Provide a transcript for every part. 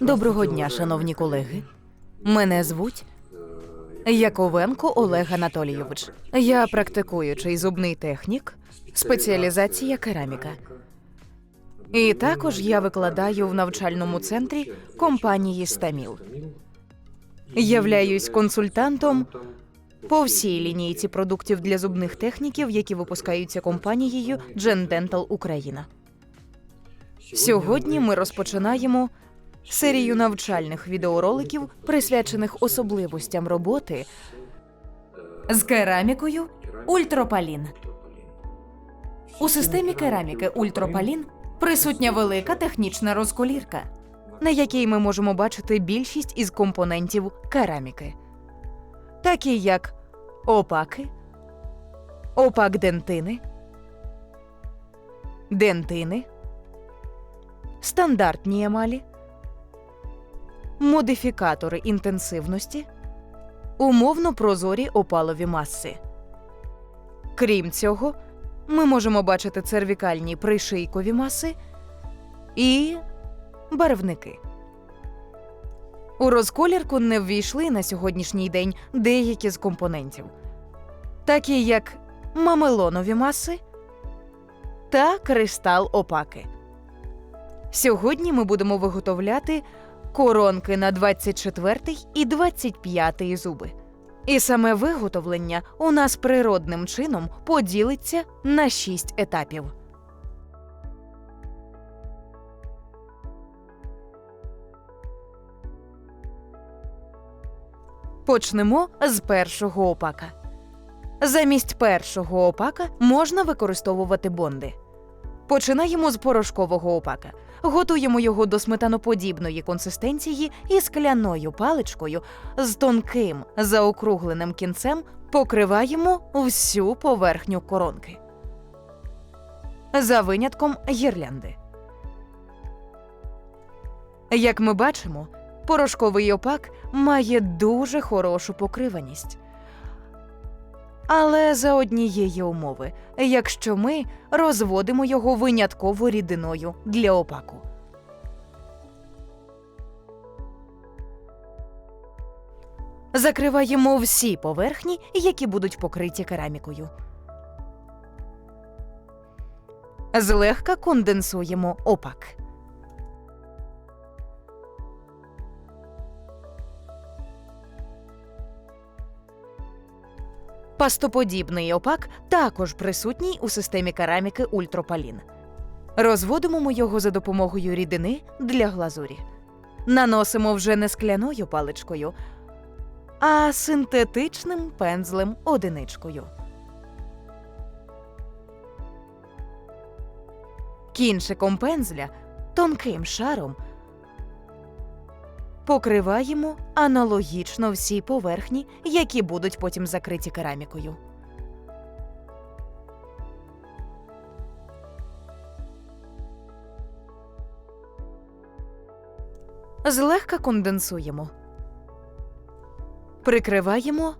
Доброго дня, шановні колеги. Мене звуть Яковенко Олег Анатолійович. Я практикуючий зубний технік, спеціалізація кераміка. І також я викладаю в навчальному центрі компанії Стаміл. Являюсь консультантом по всій лінійці продуктів для зубних техніків, які випускаються компанією Gen Dental Україна. Сьогодні ми розпочинаємо серію навчальних відеороликів, присвячених особливостям роботи з керамікою Ультропалін. У системі кераміки Ультропалін присутня велика технічна розколірка, на якій ми можемо бачити більшість із компонентів кераміки, такі як опаки, опак дентини, дентини, стандартні емалі, модифікатори інтенсивності, умовно прозорі опалові маси. Крім цього, ми можемо бачити цервікальні пришийкові маси і барвники. У розколірку не ввійшли на сьогоднішній день деякі з компонентів, такі як мамелонові маси та кристал опаки. Сьогодні ми будемо виготовляти коронки на 24 і 25 зуби. І саме виготовлення у нас природним чином поділиться на 6 етапів. Почнемо з першого опака. Замість першого опака можна використовувати бонди. Починаємо з порошкового опака. Готуємо його до сметаноподібної консистенції і скляною паличкою з тонким заокругленим кінцем покриваємо всю поверхню коронки. За винятком гірлянди. Як ми бачимо, порошковий опак має дуже хорошу покриваність. Але за однієї умови, якщо ми розводимо його винятково рідиною для опаку. Закриваємо всі поверхні, які будуть покриті керамікою. Злегка конденсуємо опак. Пастоподібний опак також присутній у системі кераміки Ультропалін. Розводимо його за допомогою рідини для глазурі. Наносимо вже не скляною паличкою, а синтетичним пензлем одиничкою. Кінчиком пензля тонким шаром покриваємо аналогічно всі поверхні, які будуть потім закриті керамікою. Злегка конденсуємо. Прикриваємо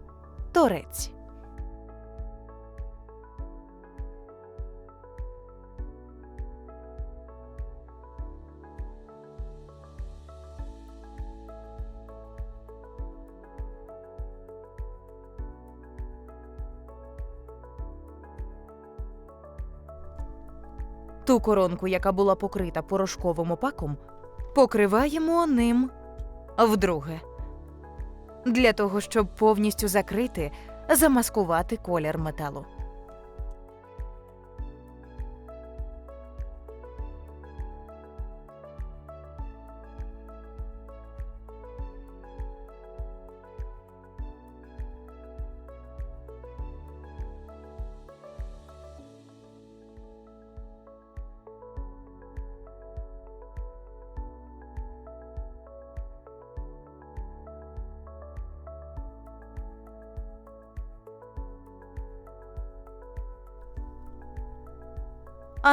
торець. Ту коронку, яка була покрита порошковим опаком, покриваємо ним вдруге. Для того, щоб повністю закрити, замаскувати колір металу.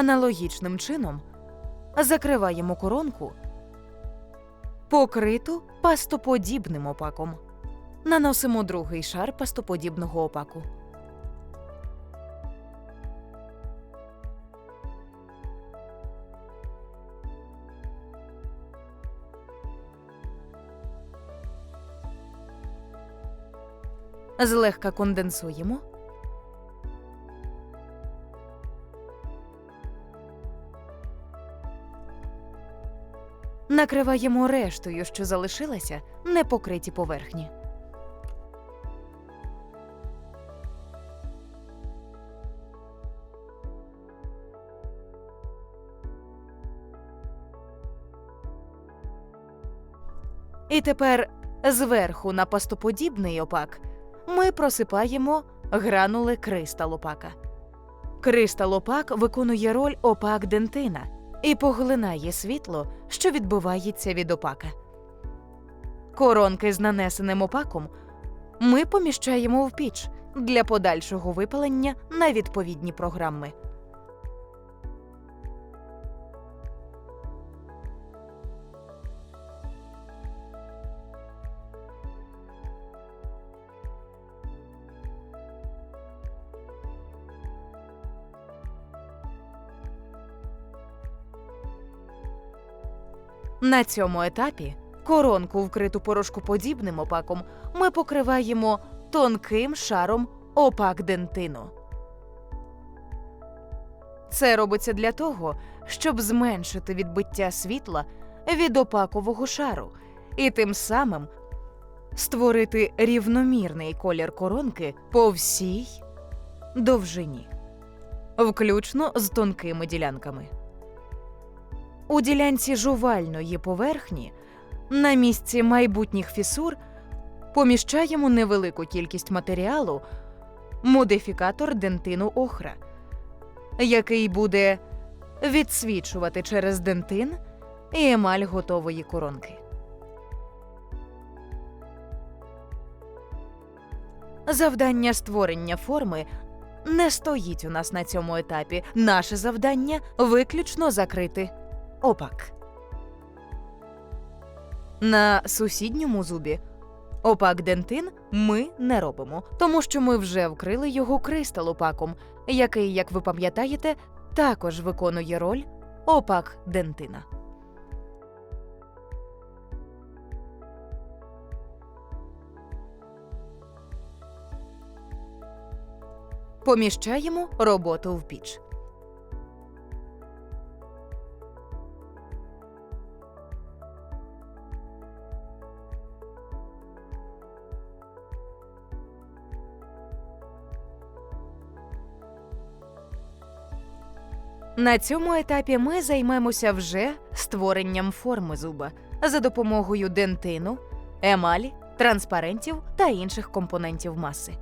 аналогічним чином закриваємо коронку, покриту пастоподібним опаком. Наносимо другий шар пастоподібного опаку. Злегка конденсуємо. Накриваємо рештою, що залишилася, непокриті поверхні. І тепер зверху на пастоподібний опак ми просипаємо гранули кристал опака. Кристал опак виконує роль опак дентина і поглинає світло, що відбивається від опака. Коронки з нанесеним опаком ми поміщаємо в піч для подальшого випалення на відповідні програми. На цьому етапі коронку, вкриту порошкоподібним опаком, ми покриваємо тонким шаром опак дентину. Це робиться для того, щоб зменшити відбиття світла від опакового шару і тим самим створити рівномірний колір коронки по всій довжині, включно з тонкими ділянками. У ділянці жувальної поверхні на місці майбутніх фісур поміщаємо невелику кількість матеріалу модифікатор дентину охра, який буде відсвічувати через дентин і емаль готової коронки. Завдання створення форми не стоїть у нас на цьому етапі. Наше завдання виключно закрити опак. На сусідньому зубі опак дентин ми не робимо, тому що ми вже вкрили його кристал опаком, який, як ви пам'ятаєте, також виконує роль опак дентина. Поміщаємо роботу в піч. На цьому етапі ми займемося вже створенням форми зуба за допомогою дентину, емалі, транспарентів та інших компонентів маси.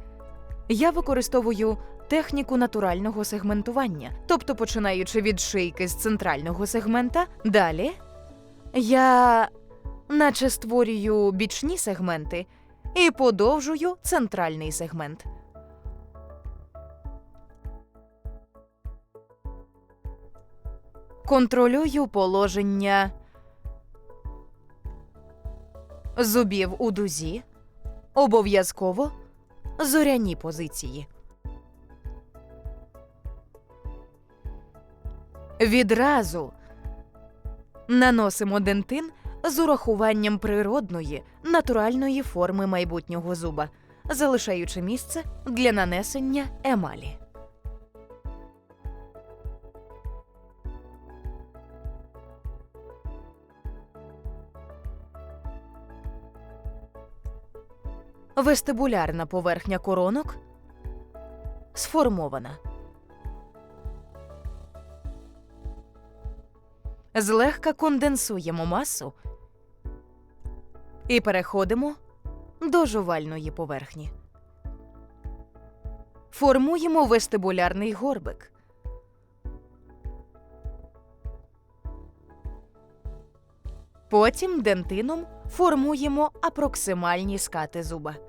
Я використовую техніку натурального сегментування, тобто починаючи від шийки з центрального сегмента, далі я наче створюю бічні сегменти і подовжую центральний сегмент. Контролюю положення зубів у дузі, обов'язково зоряні позиції. Відразу наносимо дентин з урахуванням природної натуральної форми майбутнього зуба, залишаючи місце для нанесення емалі. Вестибулярна поверхня коронок сформована. Злегка конденсуємо масу і переходимо до жувальної поверхні. Формуємо вестибулярний горбик. Потім дентином формуємо апроксимальні скати зуба.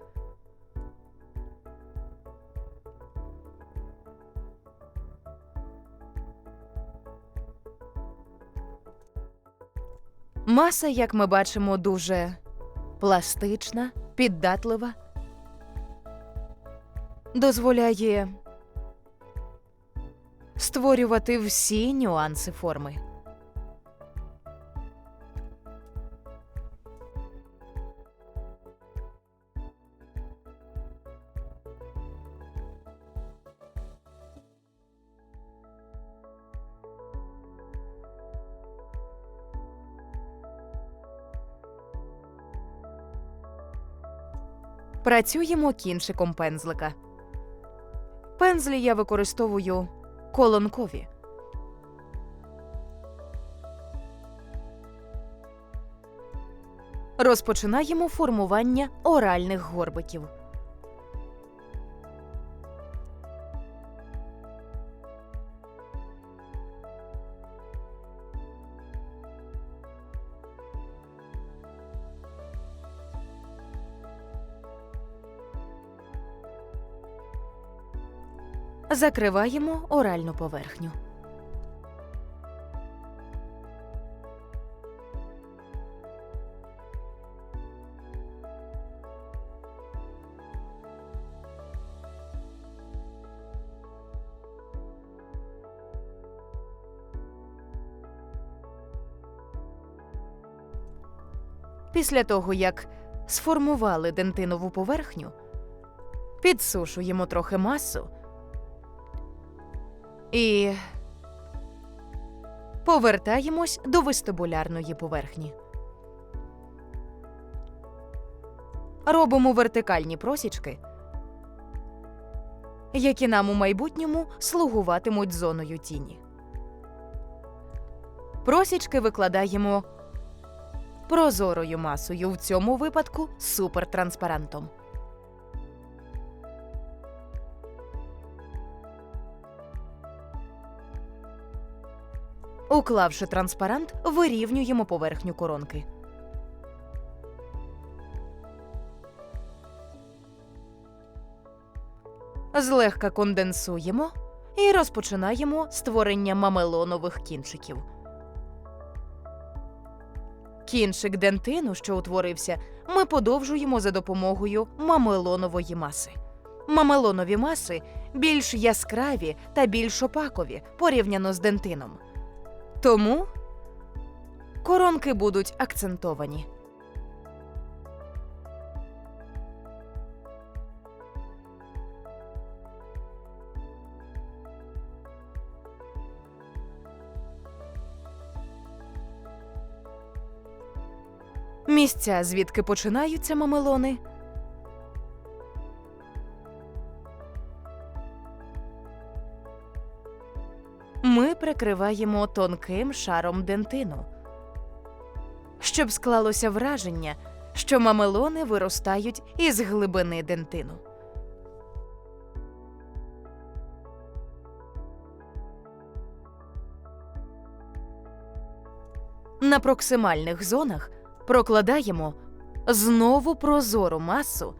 Маса, як ми бачимо, дуже пластична, піддатлива, дозволяє створювати всі нюанси форми. Працюємо кінчиком пензлика. Пензлі я використовую колонкові. Розпочинаємо формування оральних горбиків. Закриваємо оральну поверхню. Після того, як сформували дентинову поверхню, підсушуємо трохи масу і повертаємось до вестибулярної поверхні. Робимо вертикальні просічки, які нам у майбутньому слугуватимуть зоною тіні. Просічки викладаємо прозорою масою, в цьому випадку супертранспарантом. Уклавши транспарант, вирівнюємо поверхню коронки. Злегка конденсуємо і розпочинаємо створення мамелонових кінчиків. Кінчик дентину, що утворився, ми подовжуємо за допомогою мамелонової маси. Мамелонові маси більш яскраві та більш опакові порівняно з дентином. Тому коронки будуть акцентовані. Місця, звідки починаються мамелони, ми прикриваємо тонким шаром дентину, щоб склалося враження, що мамелони виростають із глибини дентину. На проксимальних зонах прокладаємо знову прозору масу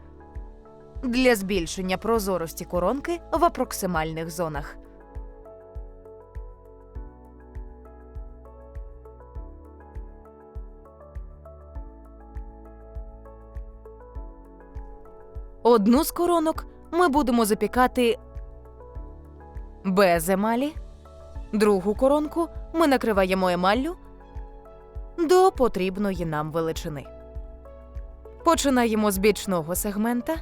для збільшення прозорості коронки в апроксимальних зонах. Одну з коронок ми будемо запікати без емалі, другу коронку ми накриваємо емаллю до потрібної нам величини. Починаємо з бічного сегмента,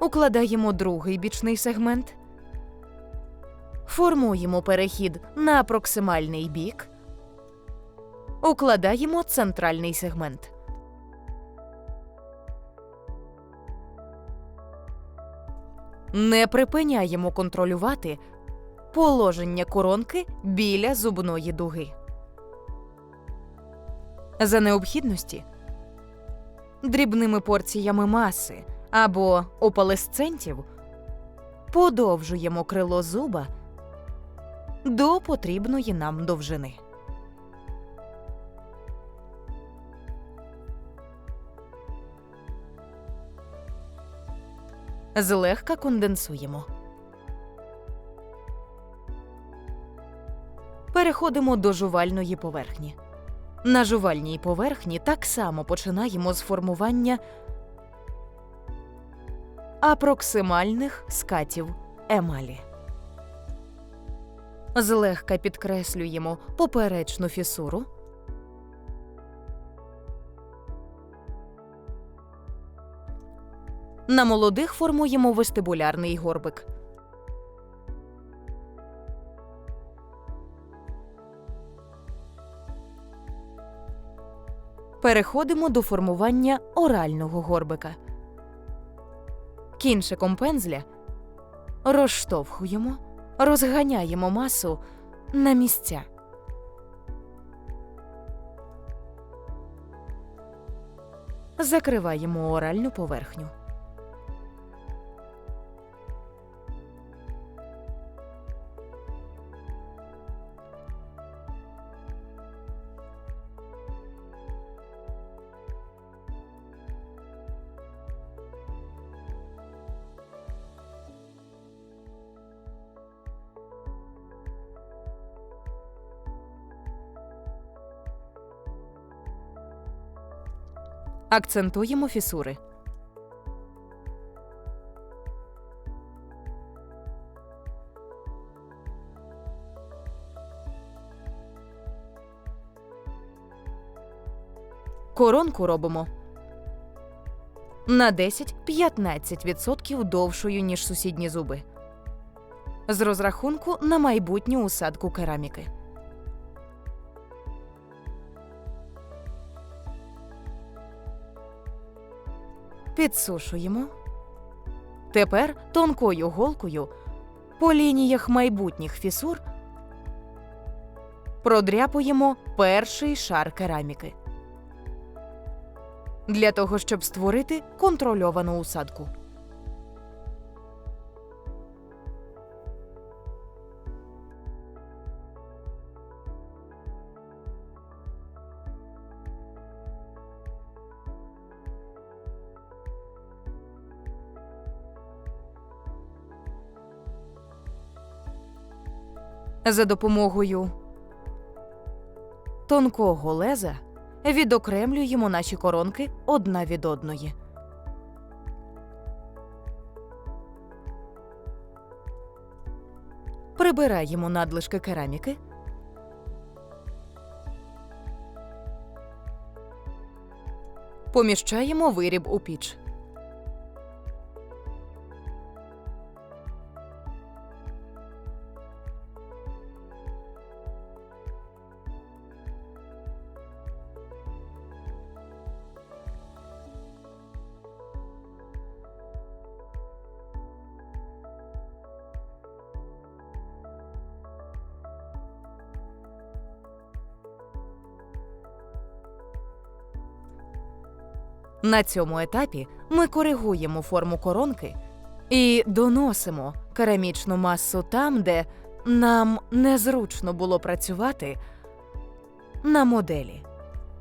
укладаємо другий бічний сегмент, формуємо перехід на проксимальний бік, укладаємо центральний сегмент. Не припиняємо контролювати положення коронки біля зубної дуги. За необхідності дрібними порціями маси або опалесцентів подовжуємо крило зуба до потрібної нам довжини. Злегка конденсуємо. Переходимо до жувальної поверхні. На жувальній поверхні так само починаємо з формування апроксимальних скатів емалі. Злегка підкреслюємо поперечну фісуру. На молодих формуємо вестибулярний горбик. Переходимо до формування орального горбика. Кінчиком пензля розштовхуємо, розганяємо масу на місця. Закриваємо оральну поверхню. Акцентуємо фісури. Коронку робимо на 10-15% довшою, ніж сусідні зуби. З розрахунку на майбутню усадку кераміки. Підсушуємо. Тепер тонкою голкою по лініях майбутніх фісур продряпуємо перший шар кераміки. Для того, щоб створити контрольовану усадку. За допомогою тонкого леза відокремлюємо наші коронки одна від одної. Прибираємо надлишки кераміки. Поміщаємо виріб у піч. На цьому етапі ми коригуємо форму коронки і доносимо керамічну масу там, де нам незручно було працювати на моделі.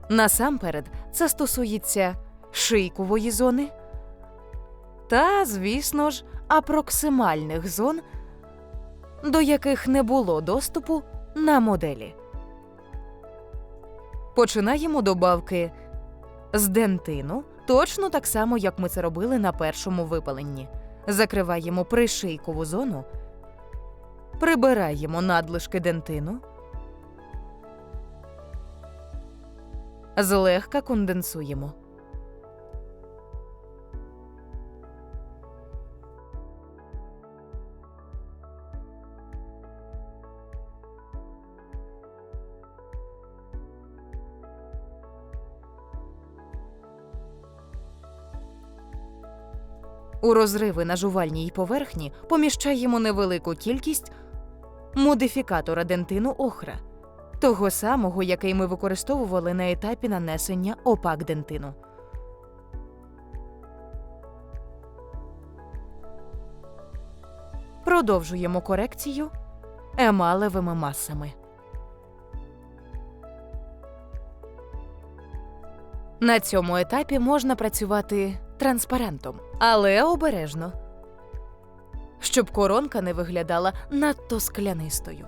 Насамперед, це стосується шийкової зони та, звісно ж, апроксимальних зон, до яких не було доступу на моделі. Починаємо добавки з дентину, точно так само, як ми це робили на першому випаленні. Закриваємо пришийкову зону, прибираємо надлишки дентину, злегка конденсуємо. У розриви на жувальній поверхні поміщаємо невелику кількість модифікатора дентину охра, того самого, який ми використовували на етапі нанесення опак дентину. Продовжуємо корекцію емалевими масами. На цьому етапі можна працювати транспарентом, але обережно, щоб коронка не виглядала надто склянистою.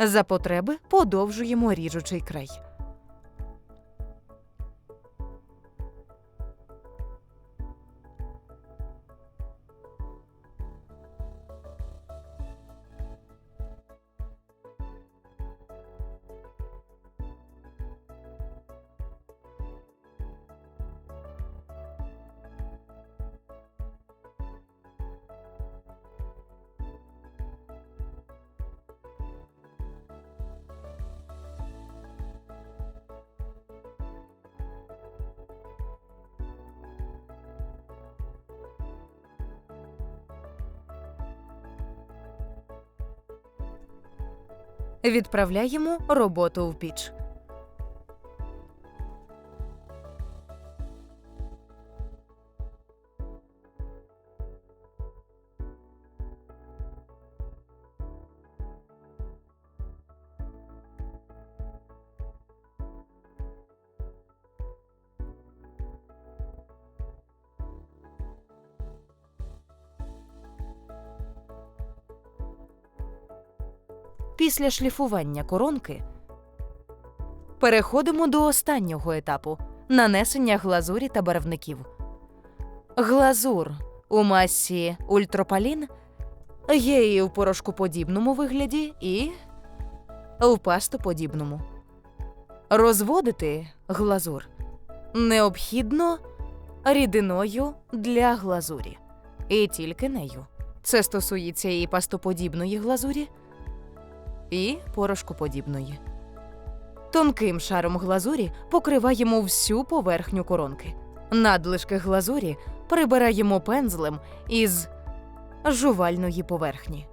За потреби подовжуємо ріжучий край. Відправляємо роботу в піч. Після шліфування коронки переходимо до останнього етапу нанесення глазурі та барвників. Глазур у масі ультропалін є і в порошкоподібному вигляді, і в пастоподібному. Розводити глазур необхідно рідиною для глазурі. І тільки нею. Це стосується і пастоподібної глазурі, і порошкоподібної. Тонким шаром глазурі покриваємо всю поверхню коронки. Надлишки глазурі прибираємо пензлем із жувальної поверхні.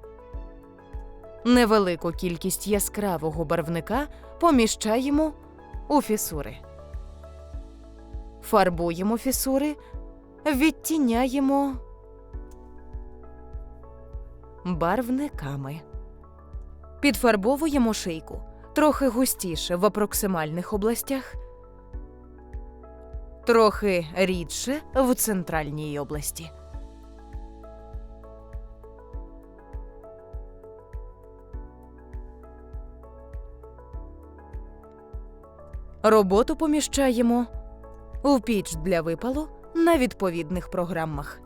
Невелику кількість яскравого барвника поміщаємо у фісури. Фарбуємо фісури, відтіняємо барвниками. Підфарбовуємо шийку трохи густіше в апроксимальних областях, трохи рідше в центральній області. Роботу поміщаємо у піч для випалу на відповідних програмах.